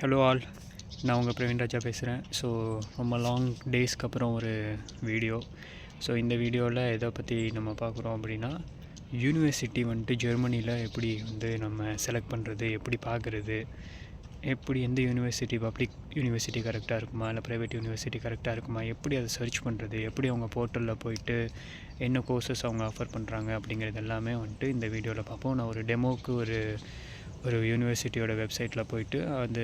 Hello all நான் உங்கள் பிரவீன் ராஜா பேசுகிறேன் ஸோ ரொம்ப லாங் டேஸ்க்கு அப்புறம் ஒரு வீடியோ ஸோ இந்த வீடியோவில் எதை பற்றி நம்ம பார்க்குறோம் அப்படின்னா யூனிவர்சிட்டி வந்துட்டு ஜெர்மனியில் எப்படி வந்து நம்ம செலக்ட் பண்ணுறது எப்படி பார்க்குறது எப்படி எந்த யூனிவர்சிட்டி பப்ளிக் யூனிவர்சிட்டி கரெக்டாக இருக்குமா இல்லை ப்ரைவேட் யூனிவர்சிட்டி கரெக்டாக இருக்குமா எப்படி அதை சர்ச் பண்ணுறது எப்படி அவங்க போர்ட்டலில் போயிட்டு என்ன கோர்சஸ் அவங்க ஆஃபர் பண்ணுறாங்க அப்படிங்கிறது எல்லாமே வந்துட்டு இந்த வீடியோவில் பார்ப்போம். நான் ஒரு டெமோக்கு ஒரு ஒரு யூனிவர்சிட்டியோட வெப்சைட்டில் போயிட்டு அது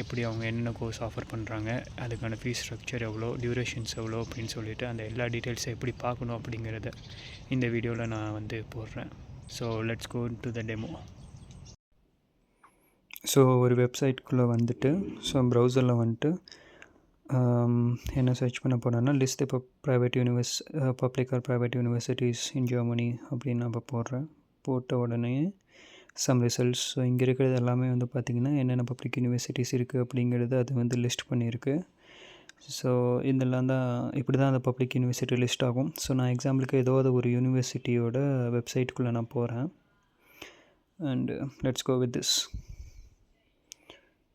எப்படி அவங்க என்னென்ன கோர்ஸ் ஆஃபர் பண்ணுறாங்க அதுக்கான ஃபீஸ் ஸ்ட்ரக்சர் எவ்வளோ டியூரேஷன்ஸ் எவ்வளோ அப்படின்னு சொல்லிட்டு அந்த எல்லா டீட்டெயில்ஸை எப்படி பார்க்கணும் அப்படிங்கிறத இந்த வீடியோவில் நான் வந்து போடுறேன். So let's go to the demo so ஒரு வெப்சைட்குள்ளே வந்துட்டு ஸோ ப்ரௌசரில் வந்துட்டு என்ன சர்ச் பண்ண போனேன்னா லிஸ்ட் இப்போ private universe public or private universities in Germany அப்படின்னு நான் இப்போ போடுறேன். போட்ட உடனே சம் ரிசல்ட்ஸ் ஸோ இங்கே இருக்கிறது எல்லாமே வந்து பார்த்திங்கன்னா என்னென்ன பப்ளிக் யூனிவர்சிட்டிஸ் இருக்குது அப்படிங்கிறது அது வந்து லிஸ்ட் பண்ணியிருக்கு. ஸோ இதெல்லாம் தான் இப்படி தான் அந்த பப்ளிக் யூனிவர்சிட்டி லிஸ்ட் ஆகும். ஸோ நான் எக்ஸாம்பிளுக்கு ஏதாவது ஒரு யூனிவர்சிட்டியோட வெப்சைட்டுக்குள்ளே நான் போகிறேன் and let's go with this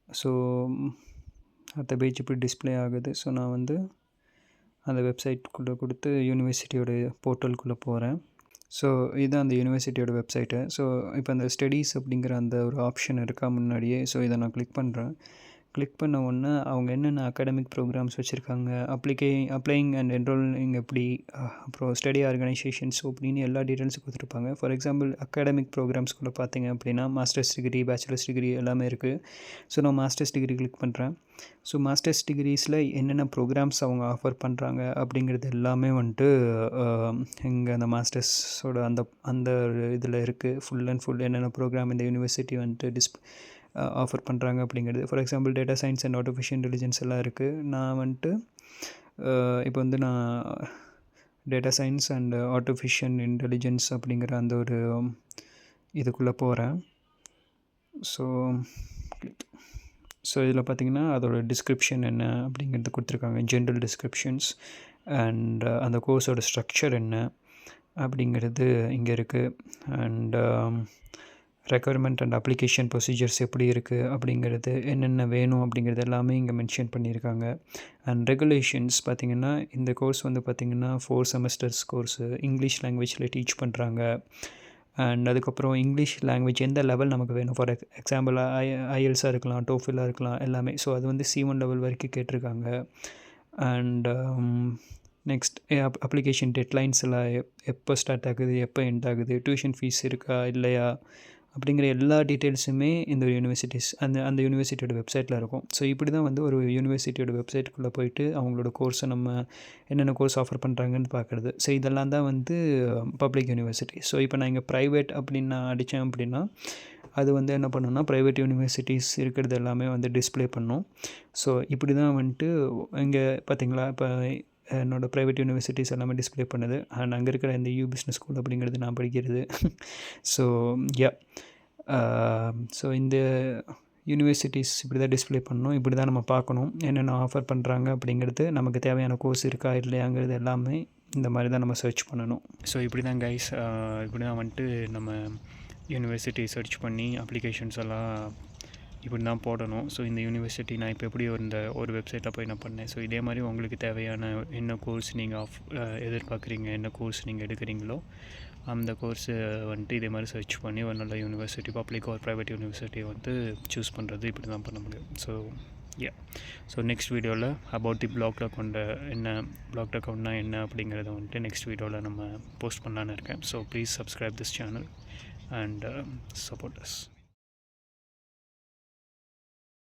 so அந்த பேஜ் இப்படி டிஸ்ப்ளே ஆகுது. ஸோ நான் வந்து அந்த வெப்சைட்குள்ளே கொடுத்து யூனிவர்சிட்டியோட போர்ட்டலுக்குள்ளே போகிறேன் ஸோ இதுதான் அந்த யூனிவர்சிட்டியோட வெப்சைட்டு ஸோ இப்போ அந்த ஸ்டடீஸ் அப்படிங்கிற அந்த ஒரு ஆப்ஷன் இருக்கா முன்னாடியே. ஸோ இதை நான் கிளிக் பண்ணுறேன் கிளிக் பண்ண உடனே அவங்க என்னென்ன அகாடமிக் ப்ரோக்ராம்ஸ் வச்சுருக்காங்க அப்ளிகே அப்ளைங் அண்ட் என்ரோலிங் எப்படி அப்புறம் ஸ்டடி ஆர்கனைசேஷன்ஸ் அப்படின்னு எல்லா டீட்டெயில்ஸும் கொடுத்துருப்பாங்க. ஃபார் எக்ஸாம்பிள் அகாடமிக் ப்ரோக்ராம்ஸ்குள்ளே பார்த்தீங்க அப்படின்னா மாஸ்டர்ஸ் டிகிரி பேச்சுலர்ஸ் டிகிரி எல்லாமே இருக்குது ஸோ நான் மாஸ்டர்ஸ் டிகிரி கிளிக் பண்ணுறேன் ஸோ மாஸ்டர்ஸ் டிகிரிஸில் என்னென்ன ப்ரோக்ராம்ஸ் அவங்க ஆஃபர் பண்ணுறாங்க அப்படிங்கிறது எல்லாமே வந்துட்டு இங்கே அந்த மாஸ்டர்ஸோட அந்த அந்த இதில் இருக்குது ஃபுல் அண்ட் ஃபுல் என்னென்ன ப்ரோக்ராம் இந்த யூனிவர்சிட்டி வந்துட்டு டிஸ்ப் ஆஃபர் பண்ணுறாங்க அப்படிங்கிறது. For example data science and artificial intelligence எல்லாம் இருக்குது நான் வந்துட்டு இப்போ வந்து நான் data science and artificial intelligence அப்படிங்கிற அந்த ஒரு இதுக்குள்ளே போகிறேன் ஸோ ஸோ இதில் பார்த்தீங்கன்னா அதோட டிஸ்கிரிப்ஷன் என்ன அப்படிங்கிறது கொடுத்துருக்காங்க. ஜென்ரல் டிஸ்கிரிப்ஷன்ஸ் அண்ட் அந்த கோர்ஸோட ஸ்ட்ரக்சர் என்ன அப்படிங்கிறது இங்கே இருக்குது and requirement and application procedures எப்படி இருக்குது அப்படிங்கிறது என்னென்ன வேணும் அப்படிங்கிறது எல்லாமே இங்கே மென்ஷன் பண்ணியிருக்காங்க. அண்ட் ரெகுலேஷன்ஸ் பார்த்திங்கன்னா இந்த கோர்ஸ் வந்து பார்த்திங்கன்னா ஃபோர் செமஸ்டர்ஸ் கோர்ஸு இங்கிலீஷ் லாங்குவேஜில் டீச் பண்ணுறாங்க அண்ட் அதுக்கப்புறம் இங்கிலீஷ் லாங்குவேஜ் எந்த லெவல் நமக்கு வேணும்? ஃபார் எக்ஸாம்பிள் ஐ ஐஎல்ஸாக இருக்கலாம் டோஃபிலாக இருக்கலாம் எல்லாமே. ஸோ அது வந்து சி ஒன் லெவல் வரைக்கும் கேட்டிருக்காங்க. அண்ட் நெக்ஸ்ட் அப்ளிகேஷன் டெட்லைன்ஸ் எல்லாம் எப்போ ஸ்டார்ட் ஆகுது எப்போ எண்ட் ஆகுது? டியூஷன் ஃபீஸ் இருக்கா இல்லையா? அப்படிங்கிற எல்லா டீட்டெயில்ஸுமே இந்த யூனிவர்சிட்டிஸ் அந்த அந்த யூனிவர்சிட்டியோட வெப்சைட்டில் இருக்கும். ஸோ இப்படி தான் வந்து ஒரு யூனிவர்சிட்டியோட வெப்சைட்டுக்குள்ளே போயிட்டு அவங்களோட கோர்ஸை நம்ம என்னென்ன கோர்ஸ் ஆஃபர் பண்ணுறாங்கன்னு பார்க்குறது ஸோ இதெல்லாம் தான் வந்து பப்ளிக் யூனிவர்சிட்டி ஸோ இப்போ நான் இங்கே ப்ரைவேட் அப்படின்னு நான் அடித்தேன் அப்படின்னா அது வந்து என்ன பண்ணுன்னா ப்ரைவேட் யூனிவர்சிட்டிஸ் இருக்கிறது எல்லாமே வந்து டிஸ்ப்ளே பண்ணும். ஸோ இப்படி தான் வந்துட்டு இங்கே பார்த்தீங்களா இப்போ என்னோடய ப்ரைவேட் யூனிவர்சிட்டிஸ் எல்லாமே டிஸ்ப்ளே பண்ணுது. அண்ட் அங்கே இருக்கிற இந்த யூ பிஸ்னஸ் ஸ்கூல் அப்படிங்கிறது நான் படிக்கிறது. ஸோ யா ஸோ இந்த யூனிவர்சிட்டிஸ் இப்படி தான் டிஸ்ப்ளே பண்ணணும். இப்படி தான் நம்ம பார்க்கணும். என்னென்ன ஆஃபர் பண்ணுறாங்க அப்படிங்கிறது நமக்கு தேவையான கோர்ஸ் இருக்கா இல்லையாங்கிறது எல்லாமே இந்த மாதிரி தான் நம்ம சர்ச் பண்ணணும். ஸோ இப்படி தான் கைஸ் uh, இப்படி தான் வந்துட்டு நம்ம யூனிவர்சிட்டி சர்ச் பண்ணி அப்ளிகேஷன்ஸ் எல்லாம் இப்படி தான் போடணும். ஸோ இந்த யூனிவர்சிட்டி நான் இப்போ எப்படி இந்த ஒரு வெப்சைட்டில் போய் நான் பண்ணேன்? ஸோ இதே மாதிரி உங்களுக்கு தேவையான என்ன கோர்ஸ் நீங்கள் ஆஃப் எதிர்பார்க்குறீங்க? என்ன கோர்ஸ் நீங்கள் எடுக்கிறீங்களோ அந்த கோர்ஸு வந்துட்டு இதே மாதிரி சர்ச் பண்ணி ஒரு நல்ல யூனிவர்சிட்டி பப்ளிக் ஒரு ப்ரைவேட் யூனிவர்சிட்டியை வந்து சூஸ் பண்ணுறது இப்படி தான் பண்ண முடியும். ஸோ யா ஸோ நெக்ஸ்ட் வீடியோவில் அபவுட் தி பிளாக் அக்கௌண்ட்டை என்ன பிளாக் அக்கௌண்ட்னா என்ன அப்படிங்கிறத வந்துட்டு நெக்ஸ்ட் வீடியோவில் நம்ம போஸ்ட் பண்ணலான்னு இருக்கேன். So please subscribe this channel and support us